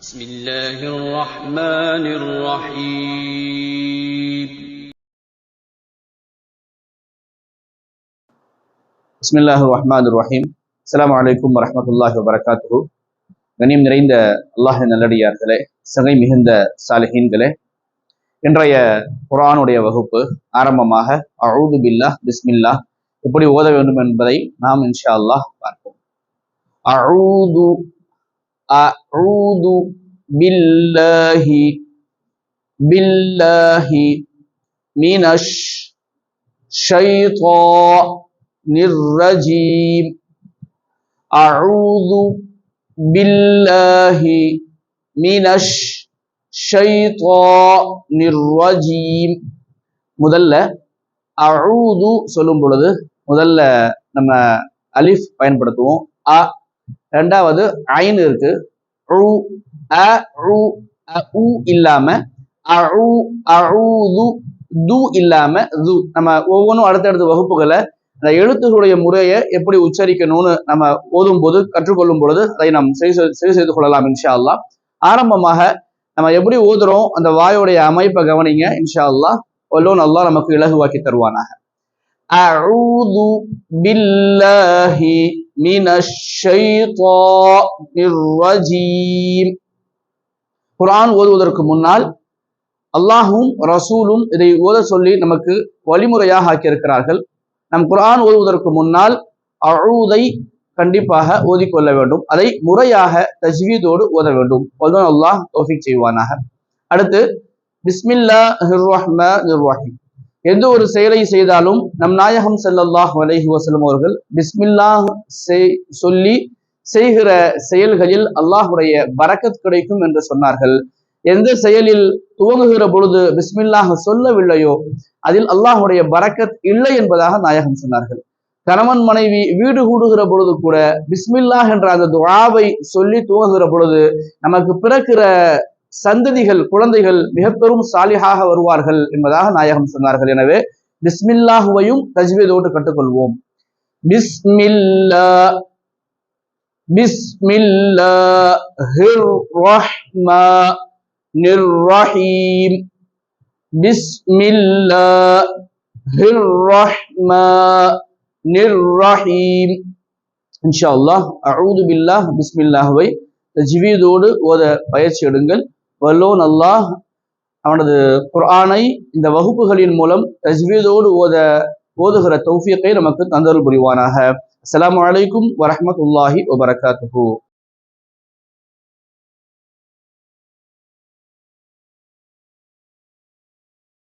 بسم الله الرحمن الرحيم بسم الله الرحمن الرحيم السلام عليكم ورحمة الله وبركاته கண்ணியம் நிறைந்த அல்லாஹ் நல்லடியார்களே சகை மிகுந்த சாலிஹீன்களே இன்றைய குரானுடைய வகுப்பு ஆரம்பமாக அவுது பில்லா பிஸ்மில்லா எப்படி ஓத வேண்டும் என்பதை நாம் இன்ஷா அல்லாஹ் பார்ப்போம் அவுது அஊது பில்லாஹி பில்லாஹி மினஷ் ஷைதா நிர்ரஜீம் அஊது பில்லாஹி மினஷ் ஷைதா நிர்ரஜீம் முதல்ல அஊது சொல்லும் பொழுது முதல்ல நம்ம அலிஃப் பயன்படுத்துவோம். அ ரெண்டாவது ஐன் இருக்கு. உ அ உ அ உ இல்லாம அஉ து இல்லாம து. நம்ம ஒவ்வொன்றும் அடுத்தடுத்த வகுப்புகளை அந்த எழுத்துகளுடைய முறையை எப்படி உச்சரிக்கணும்னு நம்ம ஓதும் போது கற்றுக்கொள்ளும் பொழுது அதை நாம் சரி சரி செய்து கொள்ளலாம் இன்ஷா அல்லா ஆரம்பமாக நம்ம எப்படி ஓதுறோம் அந்த வாயோடைய அமைப்பை கவனிங்க இன்ஷா அல்லா ஒல்லோன் அல்லா நமக்கு இலகுவாக்கி தருவானாக. أعوذ بالله من الشيطان الرجيم குரான் ஓதுவதற்கு முன்னால் அல்லாஹும் ரசூலும் இதை ஓத சொல்லி நமக்கு வழிமுறையாக ஆக்கியிருக்கிறார்கள் நம் குரான் ஓதுவதற்கு முன்னால் அழுதை கண்டிப்பாக ஓதிக்கொள்ள வேண்டும் அதை முறையாக தஜ்வீதோடு ஓத வேண்டும் அல்லாஹ் தோஃபிக் செய்வானாக அடுத்து பிஸ்மில்லா நிர்வாஹிம் எந்த ஒரு செயலை செய்தாலும் நம் நாயகம் செல்லல்லாஹ் வலைஹி வசலம் அவர்கள் பிஸ்மில்லா சொல்லி செய்கிற செயல்களில் அல்லாஹுடைய வரக்கத் கிடைக்கும் என்று சொன்னார்கள். எந்த செயலில் துவங்குகிற பொழுது பிஸ்மில்லாக சொல்லவில்லையோ அதில் அல்லாஹுடைய வரக்கத் இல்லை என்பதாக நாயகம் சொன்னார்கள். கணவன் மனைவி வீடு கூடுகிற பொழுது கூட பிஸ்மில்லாஹ் என்ற அந்த துவாவை சொல்லி துவங்குகிற பொழுது நமக்கு பிறக்கிற சந்ததிகள் குழந்தைகள் மிக பெரும் சாலியாக வருவார்கள் என்பதாக நாயகம் சொன்னார்கள். எனவே பிஸ்மில்லாஹுவையும் தஜ்வீதோடு கற்றுக்கொள்வோம் பிஸ்மில்லா பிஸ்மில்லா ரஹ்மா இன்ஷா அல்லாஹ் அவுது பில்லாஹ் பிஸ்மில்லாஹுவை தஜ்வீதோடு ஓத பயிற்சி எடுங்கள். வல்லோன் அல்லாஹ் அவனது குர்ஆனை இந்த வகுப்புகளின் மூலம் தஜ்வீதோடு ஓத ஓதுகிற தௌஃபியத்தை நமக்கு தந்தல் புரிவானாக. அஸ்லாம் வலைக்கும் வரமத்துல்லாஹி வபரகாத்து